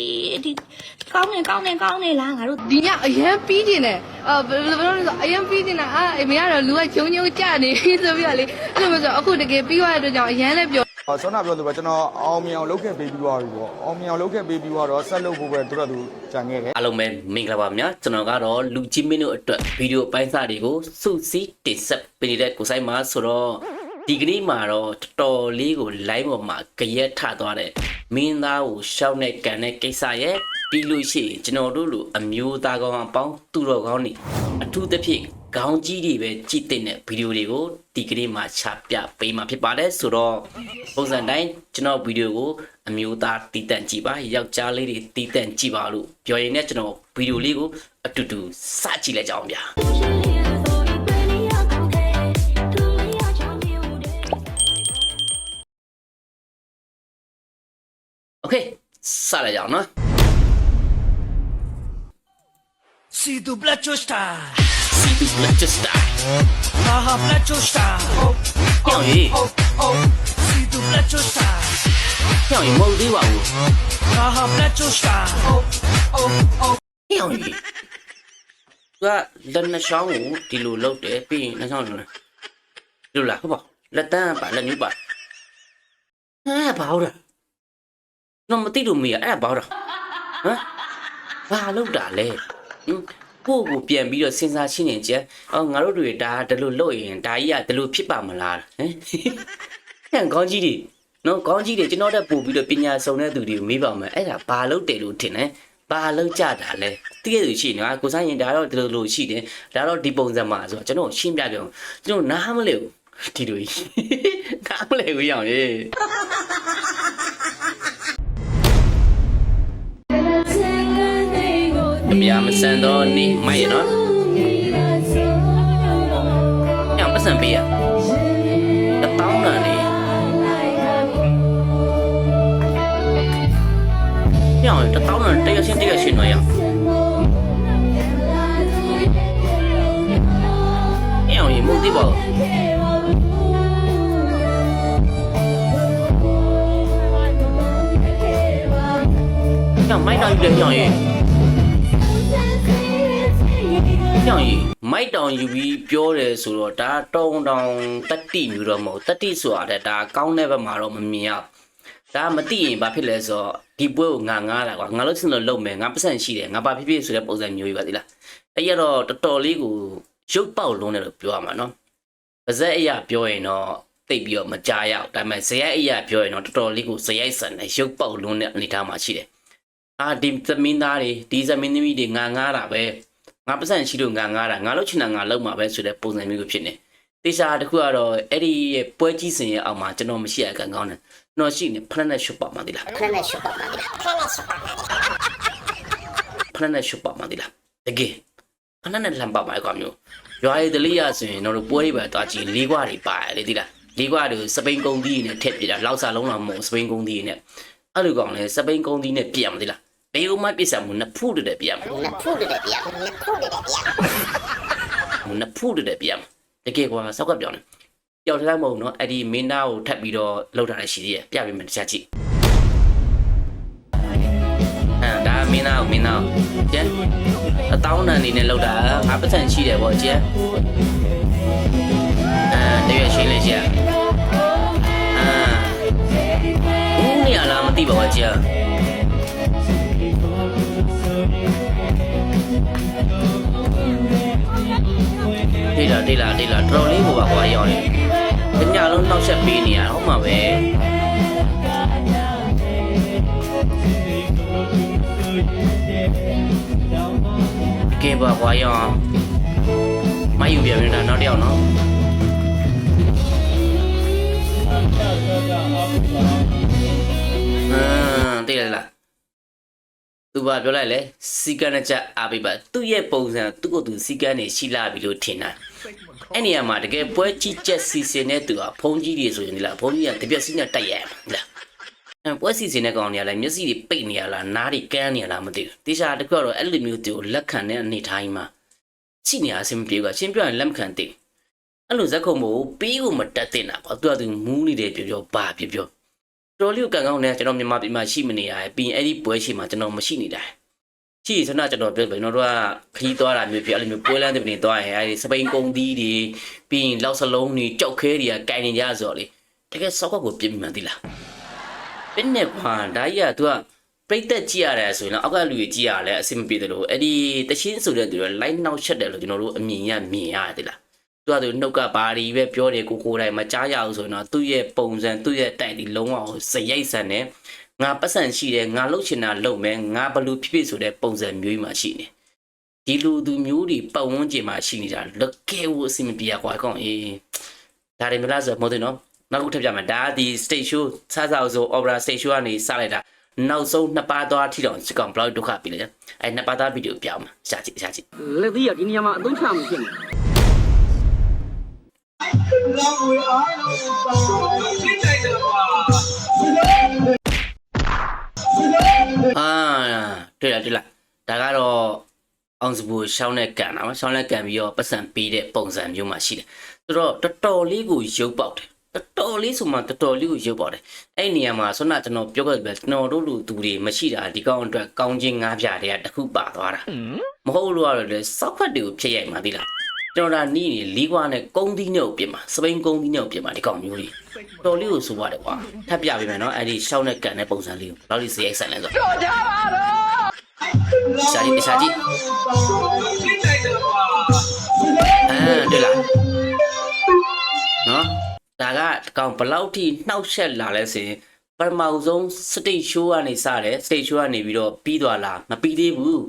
ဒီကောင်းနေကောင်းနေကောင်းနေလားငါတို့ဒီညအရန်ပြီးကျင်တယ်အာဘယ်လိုဘယ်လိုလဲဆိုအရန်ပြီးကျင်တာအာအမေကတော့လူကဂျုံဂျုံကြနေပြီဆိုပြီးတော့လေအဲ့လိုမျိုးဆိုအခုတကယ်ပြီးသွားတဲ့အတွက်ကြောင့်အရန်လည်းပြောဟောဆောနာပြောလို့ပဲကျွန်တော်အောင်မြင်အောင်လုပ်ခဲ့ပေးပြီးသွားပြီပေါ့အောင်မြင်အောင်လုပ်ခဲ့ပေးပြီးတော့ဆက်လုပ်ဖို့ပဲတို့တော့သူကြံခဲ့တယ်အားလုံးပဲမင်္ဂလာပါများကျွန်တော်ကတော့လူကြီးမင်းတို့အတွက်ဗီဒီယိုအပိုင်းစားတွေကိုစုစည်းတင်ဆက်ပေးနေတဲ့ကိုဆိုင်မှာဆိုတော့ဒီကနေ့မှာတော့တော်တော်လေးကို live ပေါ်မှာကြရက်ထသွားတဲ့ မင်းသားကိုရှောက်နဲ့ကန်တဲ့ကိစ္စရဲ့ပြီးလို့ရှိရင်ကျွန်တော်တို့လိုအမျိုးသားကောင်းအပေါင်းသူတော်ကောင်းနေအထူးသဖြင့်ခေါင်းကြီးတွေပဲကြည့်တဲ့ဗီဒီယိုတွေကိုဒီကနေ့မှာချပြပေးမှာဖြစ်ပါတယ်ဆိုတော့ပုံစံတိုင်းကျွန်တော်ဗီဒီယိုကိုအမျိုးသားတီးတန့်ကြည့်ပါယောက်ျားလေးတွေတီးတန့်ကြည့်ပါလို့ပြောရင်လည်းကျွန်တော်ဗီဒီယိုလေးကိုအတူတူစကြည့်လိုက်ကြအောင်ဗျာ OK စရရအောင်နော် Si tu placho está Si tu placho está Aha placho está Oh oh oh oh Si tu placho está ညောင်ရေမဟုတ်သေးပါဘူး Aha placho está Oh oh oh ညောင်ရေကလက်နှချောင်းကိုဒီလိုလုပ်တယ်ပြီးရင်နှချောင်းလုံးလို့လားဟုတ်ပါလက်တန်းပါလက်မျိုးပါဟဲ့ဘာဟုတ်လဲ တော့မသိလို့မေးရအဲ့ဒါဘာဟုတ်လဲဟမ်ဘာလုပ်တာလဲဟင်ကိုယ့်ကိုပြန်ပြီးတော့စဉ်းစားရှင်းနေကြအော်ငါတို့တွေဒါဒီလိုလုပ်ရင်ဒါကြီးကဒီလိုဖြစ်ပါမလားဟမ်ဟန်ကောင်းကြီးတွေနော်ကောင်းကြီးတွေကျွန်တော်တက်ပို့ပြီးတော့ပညာစုံတဲ့သူတွေကိုမေးပါမယ်အဲ့ဒါဘာလုပ်တယ်လို့ထင်လဲဘာလုပ်ကြတာလဲတကယ်လို့ရှိရင်ငါကိုဆိုင်ရင်ဒါတော့ဒီလိုလိုရှိတယ်ဒါတော့ဒီပုံစံမှာဆိုတော့ကျွန်တော်ရှင်းပြကြအောင်ကျွန်တော်နားမလဲဘူးဒီလိုကြီးနားမလဲဘူးရအောင်လေ အမြာမဆန်တော့နေမိုက်ရနော်ညမဆန်ပေးရတပေါင်းနာနေညောင်တပေါင်းနာတရချင်းတရချင်းတော့ရညောင်ရေမုတ်တိပါညောင်မိုက်တော့ယူတ ယ်ညောင်ရေကြောင်ကြီးမိုက်တောင်ယူပြီးပြောတယ်ဆိုတော့ဒါတုံတောင်တတိမျိုးတော့မဟုတ်တတိဆိုတာတဲ့ဒါကောင်းတဲ့ဘက်မှာတော့မမြင်ရဘူးဒါမသိရင်ဘာဖြစ်လဲဆိုတော့ဒီပွဲကိုငါငားတာကွာငါလို့စင်လို့လုံမယ်ငါပတ်စံရှိတယ်ငါဘာဖြစ်ဖြစ်ဆိုတဲ့ပုံစံမျိုးကြီးပါသီလားအဲ့ရတော့တော်တော်လေးကိုရုပ်ပေါက်လုံးတယ်လို့ပြောရမှာနော်ပါဇက်အရာပြောရင်တော့တိတ်ပြီးတော့မကြားရဘူးဒါပေမဲ့ဇယိုက်အရာပြောရင်တော့တော်တော်လေးကိုဇယိုက်ဆန်တဲ့ရုပ်ပေါက်လုံးတဲ့အနေအထားမှာရှိတယ်အာဒီသမင်းသားတွေဒီသမင်းသမီးတွေငါငားတာပဲငါ ပတ်စံရှိလို့ငါငားတာငါလို့ချင်တာငါလောက်မှာပဲဆိုတဲ့ပုံစံမျိုးဖြစ်နေတေချာတခုကတော့အဲ့ဒီရဲ့ပွဲကြီးစင်ရဲ့အောက်မှာကျွန်တော်မရှိရကန်ကောင်းတယ်ကျွန်တော်ရှိနေဖလက်နဲ့ရှုပ်ပါမှဒီလားဖလက်နဲ့ရှုပ်ပါမှဒီလားဖလက်နဲ့ရှုပ်ပါမှဒီလားဖလက်နဲ့ရှုပ်ပါမှဒီလားတကယ်ဖလက်နဲ့လမ်းပါပါကွာမျိုးရွာရည်တလေးရဆိုရင်တော့ပွဲတွေပဲတွားကြည့်လေးခွာတွေပါတယ်လေဒီလားလေးခွာတွေစပိန်ကုန်းသီးနဲ့ထက်ပြတာလောက်စားလုံးလောက်မဟုတ်စပိန်ကုန်းသီးနဲ့အဲ့လိုကောင်လဲစပိန်ကုန်းသီးနဲ့ပြန်မဒီလား ဘယ်ဥမှပြစ်စားမှုနှစ်ဖူးတည်းပြန်မနှစ်ဖူးတည်းပြန်တကယ်ကွာစောက်ကပြောင်းတယ်ပျောက်ထားမဟုတ်နော်အဲ့ဒီမင်းသားကိုထပ်ပြီးတော့လှုပ်ထားတဲ့ရှိသေးရဲ့ပြပေးမယ်တစ်ချက်ကြည့်အဲဒါမင်းသားကိုမင်းသားကိုကျန်အတောင်းတန်နေနဲ့လှုပ်တာငါပတ်စံရှိတယ်ပေါ့ကျန်အဲ တရွေရှင်းလေးကျန်အာဦးနေရလားမသိပါဘူးကျန်ဒေလာဒေလာဒေလာတော်တော်လေးဟိုပါကွာရောက်နေ။ညလုံးနှောက်ချက်ပေးနေရဟုတ်မှာပဲ။ကဲပါကွာရောက်အောင်။မယူပြန်နေတာနောက်တစ်ယောက်နော်။အမ်တိရလားသူဘာပြောလိုက်လဲစီကန်းနဲ့ချက်အားပေးပါသူ့ရဲ့ပုံစံသူ့ကိုယ်သူစီကန်းနေရှိလာပြီလို့ထင်တာ အဲ့နေရာမှာတကယ်ပွဲကြီးချက်စီစဉ်တဲ့သူကဖုံးကြီးတွေဆိုရင်ဒီလားဖုံးကြီးကတပြက်စီနဲ့တိုက်ရမှာဒီလားအဲ့ပွဲစီစဉ်တဲ့ကောင်တွေကလည်းမျက်စိတွေပိတ်နေရလားနားတွေကန်းနေရလားမသိဘူးတေချာတခုကတော့အဲ့လိုမျိုးသူကိုလက်ခံတဲ့အနေထားကြီးမှာချိနေရအဆင်မပြေဘူးကရှင်းပြရင်လက်မခံသေးအဲ့လိုဇက်ခုံမို့ပြီးကိုမတက်တင်တာကွာသူကသူမူးနေတယ်ပြောပြောဘာပြောပြောတော်လေးကိုကန်ကောင်းနေကျွန်တော်မြန်မာပြည်မှာရှိမနေရတယ်ပြီးရင်အဲ့ဒီပွဲရှိမှာကျွန်တော်မရှိနေတာ ရှိစနာကျွန်တော်ပြောကျွန်တော်တို့ကခီးသွားတာမျိုးပြအဲ့လိုမျိုးပွဲလမ်းတွေနေသွားရင်အဲ့ဒီစပိန်ကုန်းသီးတွေပြီးရင်လောက်စလုံးတွေကြောက်ခဲတွေကကင်နေကြဆိုတော့လေတကယ်စောက်ခွက်ကိုပြင်းမှန်သေးလားပြင်းနေပါဒါကြီးက तू ကပြိတက်ကြည့်ရတယ်ဆိုရင်တော့အောက်ကလူကြီးကြည့်ရလဲအဆင်မပြေတယ်လို့အဲ့ဒီတချင်းဆိုတဲ့သူတွေ line နောက်ချက်တယ်လို့ကျွန်တော်တို့အမြင်ရမြင်ရတယ်တိလားသူကသူနှုတ်ကဘာဒီပဲပြောတယ်ကိုကိုယ်တိုင်မကြားရအောင်ဆိုရင်တော့သူ့ရဲ့ပုံစံသူ့ရဲ့တိုက်ဒီလုံးဝစရိတ်ဆန်တယ် ငါပတ်စံရှိတယ်ငါလှုပ်ချင်တာလှုပ်မယ်ငါဘလူဖြစ်ဖြစ်ဆိုတဲ့ပုံစံမျိုးကြီးမှရှိနေဒီလူသူမျိုးတွေပတ်ဝန်းကျင်မှာရှိနေတာလကဲဝအစီမပြေကွာကောင်းအေးဒါတွေမလားဆိုမဟုတ်သေးနော်နောက်ခုထပ်ပြမယ်ဒါကဒီ stage show စစအောင်ဆို opera stage show ကနေစလိုက်တာနောက်ဆုံးနှစ်ပါးသွားထိတော့စကောင်ဘလောက်ဒုက္ခပြီလေအဲနှစ်ပါးသားဗီဒီယိုပြောင်းမှာရှာကြည့်ရှာကြည့်လက်သီးကဒီနေရာမှာအသုံးချမှုဖြစ်နေအာ တွေ့လားတွေ့လားဒါကတော့အောင်စပူရှောင်းနဲ့ကန်တာပါရှောင်းနဲ့ကန်ပြီးတော့ပတ်စံပေးတဲ့ပုံစံမျိုးမှရှိတယ်ဆိုတော့တော်တော်လေးကိုရုပ်ပေါက်တယ်တော်တော်လေးဆိုမှတော်တော်လေးကိုရုပ်ပေါက်တယ်အဲ့ဒီနေရာမှာဆွမ်းနာကျွန်တော်ပြောခဲ့တယ်ကျွန်တော်တို့လူသူတွေမရှိတာဒီကောင်အတွက်ကောင်းချင်းငါးပြားတွေကတစ်ခုပါသွားတာမဟုတ်လို့ကတော့လေစောက်ခွက်တွေကိုဖျက်ရိုက်မှသိလားကျွန်တော်ဒါနီးနေလီကွာနဲ့ကုန်းသီးနဲ့ကိုပြင်မှာစပိန်ကုန်းသီးနဲ့ကိုပြင်မှာဒီကောင်မျိုးလေး တော်လေးကိုဆိုပါတယ်ကွာထပ်ပြပေးမယ်နော်အဲ့ဒီရှောင်းနဲ့ကန်တဲ့ပုံစံလေးကိုဘယ်လောက်လေးစရိုက်ဆန်လဲဆိုတော့ရှာကြည့်ရှာကြည့်အဲတွေ့လားနော်ဒါကကောင်ဘယ်လောက်ထိနှောက်ယှက်လာလဲဆိုရင်ပထမဆုံးစတိတ်ရှိုးကနေစတယ်စတိတ်ရှိုးကနေပြီးတော့ပြီးသွားလားမပြီးသေးဘူး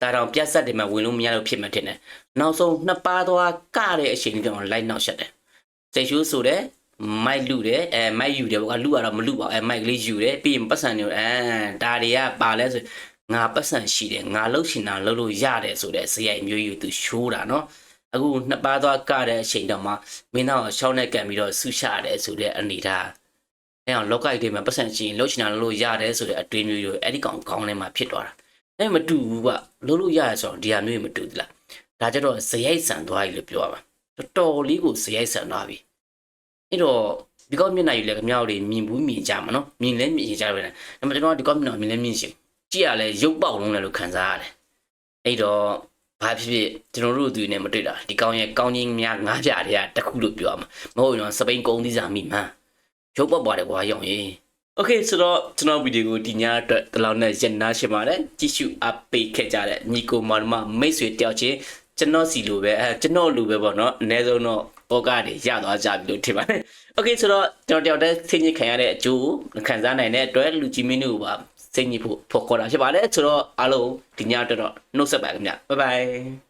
ဒါတော့ပြတ်ဆက်တယ်မှဝင်လို့မရလို့ဖြစ်မှထင်တယ်နောက်ဆုံးနှစ်ပါးသွားကတဲ့အချိန်လေးကြောင့်လိုက်နှောက်ယှက်တယ်စတိတ်ရှိုးဆိုတယ် မိုက်လူတယ်အဲမိုက်ယူတယ်ဘောကလူကတော့မလူပါဘူးအဲမိုက်ကလေးယူတယ်ပြီးရင်ပတ်စံနေအဲဒါတွေကပါလဲဆိုငါပတ်စံရှိတယ်ငါလှုပ်ရှင်တာလှုပ်လို့ရတယ်ဆိုတဲ့ဇယိုင်မျိုးယူသူရှိုးတာနော်အခုနှစ်ပါးသွားကတဲ့အချိန်တော့မှမင်းတော့ရှောင်းနဲ့ကန်ပြီးတော့ဆူရှာတယ်ဆိုတဲ့အနေထားအဲအောင်လောကကြီးတွေမှာပတ်စံရှိရင်လှုပ်ရှင်တာလှုပ်လို့ရတယ်ဆိုတဲ့အတွေးမျိုးယူအဲ့ဒီကောင်ကောင်းထဲမှာဖြစ်သွားတာအဲမတူဘူးကလှုပ်လို့ရတယ်ဆိုတော့ဒီဟာမျိုးမတူဘူးလားဒါကြတော့ဇယိုက်ဆန်သွားပြီလို့ပြောရမှာတော်တော်လေးကိုဇယိုက်ဆန်သွားပြီ အဲ့တော့ဒီကောမျက်နှာယူလဲခမောက်တွေမြင်ဘူးမြင်ကြမှာနော်မြင်လဲမြင်ကြတယ်ဒါပေမဲ့ကျွန်တော်ကဒီကောမျက်နှာမြင်လဲမြင်ရှင် ကြည့်ရလဲရုပ်ပေါက်လုံးလဲလို့ခံစားရတယ်အဲ့တော့ဘာဖြစ်ဖြစ်ကျွန်တော်တို့သူနဲ့မတွေ့တာဒီကောင်းရဲ့ကောင်းချင်းများငါးပြတွေကတခုလို့ပြောရမှာမဟုတ်ရင်တော့စပိန်ကုန်းသီးစာမိမှန်ရုပ်ပေါက်ပါတယ်ကွာရောင်ရင်โอเคဆိုတော့ကျွန်တော်ဗီဒီယိုကိုဒီညအတွက်ဒီလောက်နဲ့ရန်နာရှင်းပါတယ်ကြည့်ရှုအပ်ပေးခဲ့ကြတဲ့ညီကိုမောင်မမိတ်ဆွေတယောက်ချင်းကျွန်တော်စီလိုပဲအဲကျွန်တော်လူပဲပေါ့နော်အနည်းဆုံးတော့ ဘောကနေရသွားကြပြီလို့ထင်ပါတယ်။ Okay ဆိုတော့ကျွန်တော်တယောက်တည်းဆင်းရဲခံရတဲ့အကျိုးခံစားနိုင်တဲ့အတွက်လူကြီးမင်းတို့ပါဆင်းရဲဖို့ဖော်ခေါ်တာဖြစ်ပါတယ်။ဆိုတော့အားလုံးဒီညအတွက်တော့နှုတ်ဆက်ပါခင်ဗျ။ Bye bye